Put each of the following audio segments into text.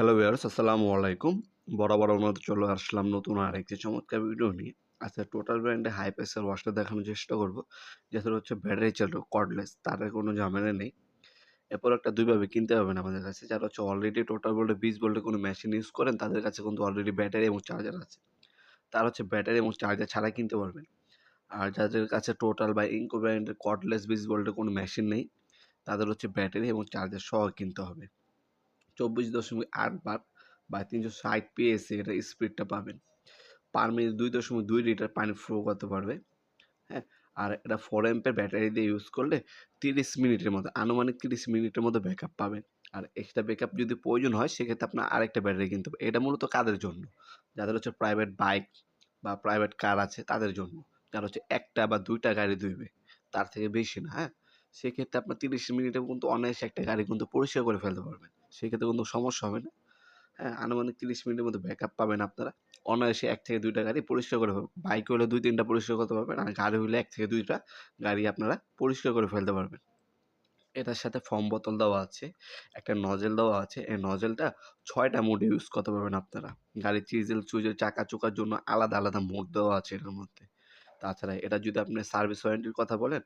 Hello viewers আসসালামু আলাইকুম বরাবর মতো চলে আসলাম নতুন আর একটি চমৎকার ভিডিও নিয়ে। আচ্ছা টোটাল ব্র্যান্ডে হাই প্রেসার ওয়াশটা দেখানোর চেষ্টা করব যেটা হচ্ছে ব্যাটারি চালিত কর্ডলেস তার কোনো ঝামেলা নেই। এরপর একটা দুইভাবে কিনতে হবে না আমাদের কাছে, যারা হচ্ছে অলরেডি টোটাল বলতে বিশ বলতে কোনো মেশিন ইউজ করেন, তাদের কাছে কিন্তু অলরেডি ব্যাটারি এবং চার্জার আছে। তার হচ্ছে ব্যাটারি এবং চার্জার ছাড়া কিনতে পারবেন। আর যাদের কাছে টোটাল বা ইনকো ব্র্যান্ডের কর্ডলেস বিশ বলতে কোনো মেশিন নেই, তাদের হচ্ছে ব্যাটারি এবং চার্জার সহ কিনতে হবে। চব্বিশ দশমিক আট বার বা তিনশো ষাট পিএসি এটা স্পিডটা পাবেন। পার মিনিট দুই দশমিক দুই লিটার পানি ফ্লো করতে পারবে। হ্যাঁ আর এটা ফোর এম্পের ব্যাটারি দিয়ে ইউজ করলে তিরিশ মিনিটের মতো আনুমানিক তিরিশ মিনিটের মতো ব্যাকআপ পাবেন। আর এক্সট্রা ব্যাকআপ যদি প্রয়োজন হয়, সেক্ষেত্রে আপনার আরেকটা ব্যাটারি কিনতে হবে। এটা মূলত কাদের জন্য? যাদের হচ্ছে প্রাইভেট বাইক বা প্রাইভেট কার আছে, তাদের জন্য। যারা হচ্ছে একটা বা দুইটা গাড়ি ধুইবে, তার থেকে বেশি না হ্যাঁ? সেক্ষেত্রে আপনার তিরিশ মিনিটে কিন্তু অনায়াসে একটা গাড়ি কিন্তু পরিষ্কার করে ফেলতে পারবেন। সেক্ষেত্রে কোনো সমস্যা হবে না। হ্যাঁ আনুমানিক তিরিশ মিনিটের মধ্যে ব্যাকআপ পাবেন আপনারা। অনায়াসে এক থেকে দুইটা গাড়ি পরিষ্কার করে বাইক হলে দুই তিনটা পরিষ্কার করতে পারবেন আর গাড়ি হলে এক থেকে দুইটা গাড়ি আপনারা পরিষ্কার করে ফেলতে পারবেন। এটার সাথে ফর্ম বোতল দেওয়া আছে, একটা নজেল দেওয়া আছে। এই নজেলটা ছয়টা মোডে ইউজ করতে পারবেন আপনারা। গাড়ির চিজেল চুজেল চাকা চোকার জন্য আলাদা আলাদা মোড দেওয়া আছে এটার মধ্যে। তাছাড়া এটা যদি আপনি সার্ভিস ওয়ারেন্টির কথা বলেন,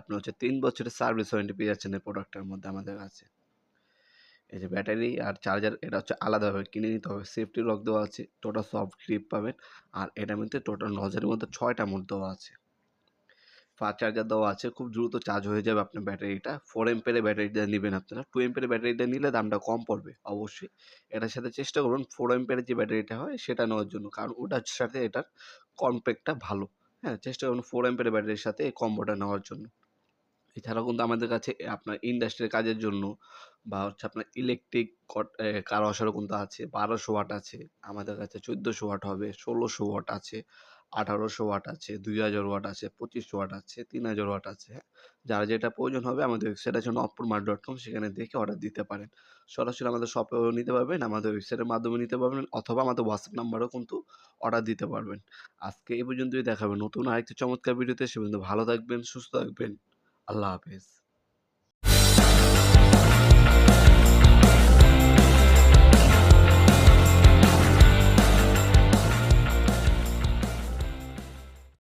আপনি হচ্ছে তিন বছরের সার্ভিস ওয়ারেন্টি পেয়ে যাচ্ছেন এই প্রোডাক্টের মধ্যে আমাদের কাছে। এই যে ব্যাটারি আর চার্জার এটা হচ্ছে আলাদাভাবে কিনে নিতে হবে। সেফটি লক দেওয়া আছে টোটাল সফট গ্রিপ পাবেন আর এটার মধ্যে টোটাল নজরের মধ্যে ছয়টা মোড দেওয়া আছে। ফাস্ট চার্জার দেওয়া আছে, খুব দ্রুত চার্জ হয়ে যাবে আপনার ব্যাটারিটা ফোর এম্পের ব্যাটারিটা নেবেন আপনারা। টু এম্পের ব্যাটারিটা নিলে দামটা কম পড়বে অবশ্যই। এটার সাথে চেষ্টা করুন ফোর এম্পের যে ব্যাটারিটা হয় সেটা নেওয়ার জন্য। কারণ ওটার সাথে এটার কম্প্যাক্টটা ভালো। হ্যাঁ চেষ্টা করুন ফোর এম্পের ব্যাটারির সাথে এই কম্বোটা নেওয়ার জন্য। এছাড়াও কিন্তু আমাদের কাছে আপনার ইন্ডাস্ট্রির কাজের জন্য বা হচ্ছে আপনার ইলেকট্রিক কার ওয়াশারও কিন্তু আছে, বারোশো ওয়াট আছে, আমাদের কাছে চোদ্দোশো ওয়াট হবে, ষোলোশো ওয়াট আছে, আঠারোশো ওয়াট আছে, দুই হাজার ওয়াট আছে, পঁচিশশো ওয়াট আছে, তিন হাজার ওয়াট আছে হ্যাঁ? যার যেটা প্রয়োজন হবে আমাদের ওয়েবসাইট আছে নপুর মার্ট ডট কম সেখানে দেখে অর্ডার দিতে পারেন। সরাসরি আমাদের শপেও নিতে পারবেন, আমাদের ওয়েবসাইটের মাধ্যমে নিতে পারবেন, অথবা আমাদের হোয়াটসঅ্যাপ নাম্বারেও কিন্তু অর্ডার দিতে পারবেন। আজকে এই পর্যন্তই দেখাবেন নতুন আরেকটি চমৎকার ভিডিওতে সে পর্যন্ত ভালো থাকবেন, সুস্থ থাকবেন, আল্লাহ হাফেজ।